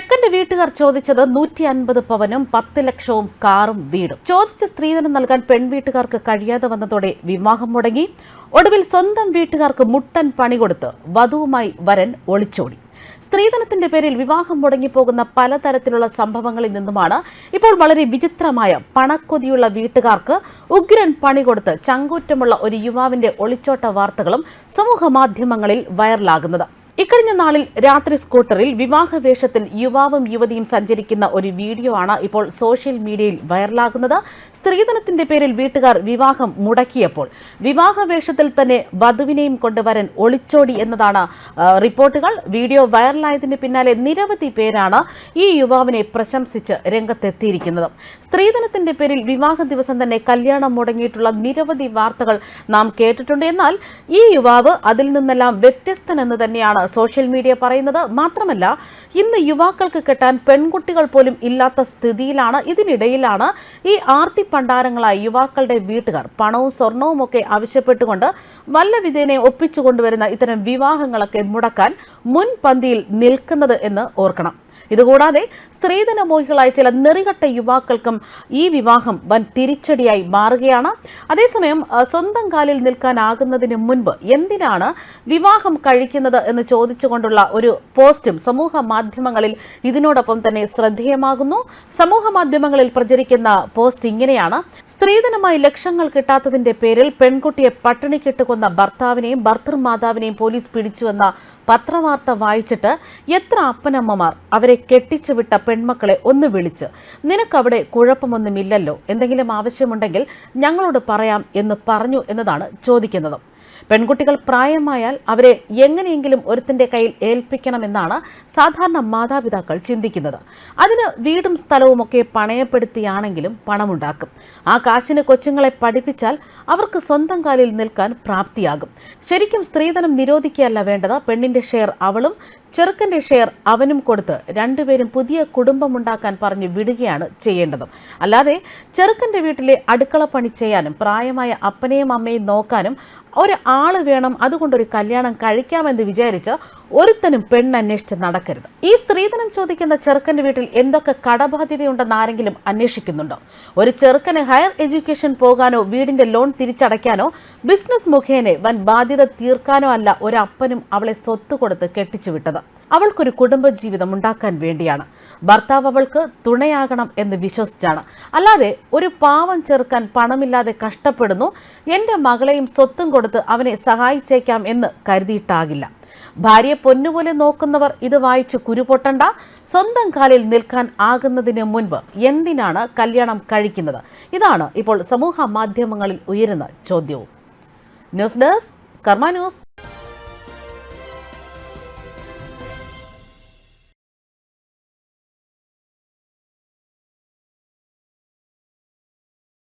ചെക്കന്റെ വീട്ടുകാർ ചോദിച്ചത് നൂറ്റി അൻപത് പവനും പത്ത് ലക്ഷവും കാറും വീടും. ചോദിച്ച സ്ത്രീധനം നൽകാൻ പെൺവീട്ടുകാർക്ക് കഴിയാതെ വന്നതോടെ വിവാഹം മുടങ്ങി. ഒടുവിൽ സ്വന്തം വീട്ടുകാർക്ക് മുട്ടൻ പണി കൊടുത്ത് വധുവുമായി വരൻ ഒളിച്ചോടി. സ്ത്രീധനത്തിന്റെ പേരിൽ വിവാഹം മുടങ്ങിപ്പോകുന്ന പലതരത്തിലുള്ള സംഭവങ്ങളിൽ നിന്നുമാണ് ഇപ്പോൾ വളരെ വിചിത്രമായ പണക്കൊതിയുള്ള വീട്ടുകാർക്ക് ഉഗ്രൻ പണി കൊടുത്ത് ചങ്കൂറ്റമുള്ള ഒരു യുവാവിന്റെ ഒളിച്ചോട്ട വാർത്തകളും സമൂഹ മാധ്യമങ്ങളിൽ വൈറലാകുന്നത്. ഇക്കഴിഞ്ഞ നാളിൽ രാത്രി സ്കൂട്ടറിൽ വിവാഹ വേഷത്തിൽ യുവാവും യുവതിയും സഞ്ചരിക്കുന്ന ഒരു വീഡിയോ ആണ് ഇപ്പോൾ സോഷ്യൽ മീഡിയയിൽ വൈറലാകുന്നത്. സ്ത്രീധനത്തിന്റെ പേരിൽ വീട്ടുകാർ വിവാഹം മുടക്കിയപ്പോൾ വിവാഹ വേഷത്തിൽ തന്നെ വധുവിനെയും കൊണ്ടുവരാൻ ഒളിച്ചോടി എന്നതാണ് റിപ്പോർട്ടുകൾ. വീഡിയോ വൈറലായതിന് പിന്നാലെ നിരവധി പേരാണ് ഈ യുവാവിനെ പ്രശംസിച്ച് രംഗത്തെത്തിയിരിക്കുന്നത്. സ്ത്രീധനത്തിന്റെ പേരിൽ വിവാഹ ദിവസം തന്നെ കല്യാണം മുടങ്ങിയിട്ടുള്ള നിരവധി വാർത്തകൾ നാം കേട്ടിട്ടുണ്ട്. എന്നാൽ ഈ യുവാവ് അതിൽ നിന്നെല്ലാം വ്യത്യസ്തനെന്ന് തന്നെയാണ് സോഷ്യൽ മീഡിയ പറയുന്നത്. മാത്രമല്ല ഇന്ന് യുവാക്കൾക്ക് കെട്ടാൻ പെൺകുട്ടികൾ പോലും ഇല്ലാത്ത സ്ഥിതിയിലാണ്. ഇതിനിടയിലാണ് ഈ ആർത്തി പണ്ടാരങ്ങളായ യുവാക്കളുടെ വീട്ടുകാർ പണവും സ്വർണവും ഒക്കെ ആവശ്യപ്പെട്ടുകൊണ്ട് വല്ല വിധേനെ ഒപ്പിച്ചു കൊണ്ടുവരുന്ന ഇത്തരം വിവാഹങ്ങളൊക്കെ മുടക്കാൻ മുൻപന്തിയിൽ നിൽക്കുന്നത് എന്ന് ഓർക്കണം. ഇതുകൂടാതെ സ്ത്രീധന മോഹികളായ ചില നെറികെട്ട യുവാക്കൾക്കും ഈ വിവാഹം വൻ തിരിച്ചടിയായി മാറുകയാണ്. അതേസമയം സ്വന്തം കാലിൽ നിൽക്കാനാകുന്നതിന് മുൻപ് എന്തിനാണ് വിവാഹം കഴിക്കുന്നത് എന്ന് ചോദിച്ചുകൊണ്ടുള്ള ഒരു പോസ്റ്റും സമൂഹ മാധ്യമങ്ങളിൽ ഇതിനോടൊപ്പം തന്നെ ശ്രദ്ധേയമാകുന്നു. സമൂഹ മാധ്യമങ്ങളിൽ പ്രചരിക്കുന്ന പോസ്റ്റ് ഇങ്ങനെയാണ്. സ്ത്രീധനമായി ലക്ഷങ്ങൾ കിട്ടാത്തതിന്റെ പേരിൽ പെൺകുട്ടിയെ പട്ടിണിക്കിട്ട് കൊന്ന ഭർത്താവിനെയും ഭർത്തൃമാതാവിനെയും പോലീസ് പിടിച്ചുവെന്ന പത്രവാർത്ത വായിച്ചിട്ട് എത്ര അപ്പനമ്മമാർ അവരെ കെട്ടിച്ചു വിട്ട പെൺമക്കളെ ഒന്ന് വിളിച്ച്. നിനക്കവിടെ കുഴപ്പമൊന്നുമില്ലല്ലോ? എന്തെങ്കിലും ആവശ്യമുണ്ടെങ്കിൽ ഞങ്ങളോട് പറയാം എന്ന് പറഞ്ഞു എന്നതാണ് ചോദിക്കുന്നത്. പെൺകുട്ടികൾ പ്രായമായാൽ അവരെ എങ്ങനെയെങ്കിലും ഒരുത്തിന്റെ കയ്യിൽ ഏൽപ്പിക്കണമെന്നാണ് സാധാരണ മാതാപിതാക്കൾ ചിന്തിക്കുന്നത്. അതിന് വീടും സ്ഥലവും ഒക്കെ പണയപ്പെടുത്തിയാണെങ്കിലും പണമുണ്ടാക്കും. ആ കാശിന് കൊച്ചുങ്ങളെ പഠിപ്പിച്ചാൽ അവർക്ക് സ്വന്തം കാലിൽ നിൽക്കാൻ പ്രാപ്തിയാകും. ശരിക്കും സ്ത്രീധനം നിരോധിക്കുകയല്ല വേണ്ടത്. പെണ്ണിന്റെ ഷെയർ അവളും ചെറുക്കന്റെ ഷെയർ അവനും കൊടുത്ത് രണ്ടുപേരും പുതിയ കുടുംബമുണ്ടാക്കാൻ പറഞ്ഞു വിടുകയാണ് ചെയ്യേണ്ടത്. അല്ലാതെ ചെറുക്കന്റെ വീട്ടിലെ അടുക്കള പണി ചെയ്യാനും പ്രായമായ അപ്പനെയും അമ്മയും നോക്കാനും ഒരു ആൾ വേണം അതുകൊണ്ടൊരു കല്യാണം കഴിക്കാമെന്ന് വിചാരിച്ച് ഒരുത്തനും പെണ്ണന്വേഷിച്ച് നടക്കരുത്. ഈ സ്ത്രീധനം ചോദിക്കുന്ന ചെറുക്കന്റെ വീട്ടിൽ എന്തൊക്കെ കടബാധ്യതയുണ്ടെന്ന് ആരെങ്കിലും അന്വേഷിക്കുന്നുണ്ടോ? ഒരു ചെറുക്കന് ഹയർ എഡ്യൂക്കേഷൻ പോകാനോ വീടിന്റെ ലോൺ തിരിച്ചടയ്ക്കാനോ ബിസിനസ് മുഖേനെ വൻ ബാധ്യത തീർക്കാനോ അല്ല ഒരപ്പനും അവളെ സ്വത്ത് കൊടുത്ത് കെട്ടിച്ചു വിട്ടത് അവൾക്കൊരു കുടുംബജീവിതം ഉണ്ടാക്കാൻ വേണ്ടിയാണ്. ഭർത്താവ് അവൾക്ക് തുണയാകണം എന്ന് വിശ്വസിച്ചാണ്. അല്ലാതെ ഒരു പാവം ചെറുക്കാൻ പണമില്ലാതെ കഷ്ടപ്പെടുന്നു എന്റെ മകളെയും സ്വത്തും കൊടുത്ത് അവനെ സഹായിച്ചേക്കാം എന്ന് കരുതിയിട്ടാകില്ല. ഭാര്യയെ പൊന്നുപോലെ നോക്കുന്നവർ ഇത് വായിച്ച് കുരുപൊട്ടണ്ട. സ്വന്തം കാലിൽ നിൽക്കാൻ ആകുന്നതിന് മുൻപ് എന്തിനാണ് കല്യാണം കഴിക്കുന്നത്? ഇതാണ് ഇപ്പോൾ സമൂഹ മാധ്യമങ്ങളിൽ ഉയരുന്ന ചോദ്യവും. News desk Karma news.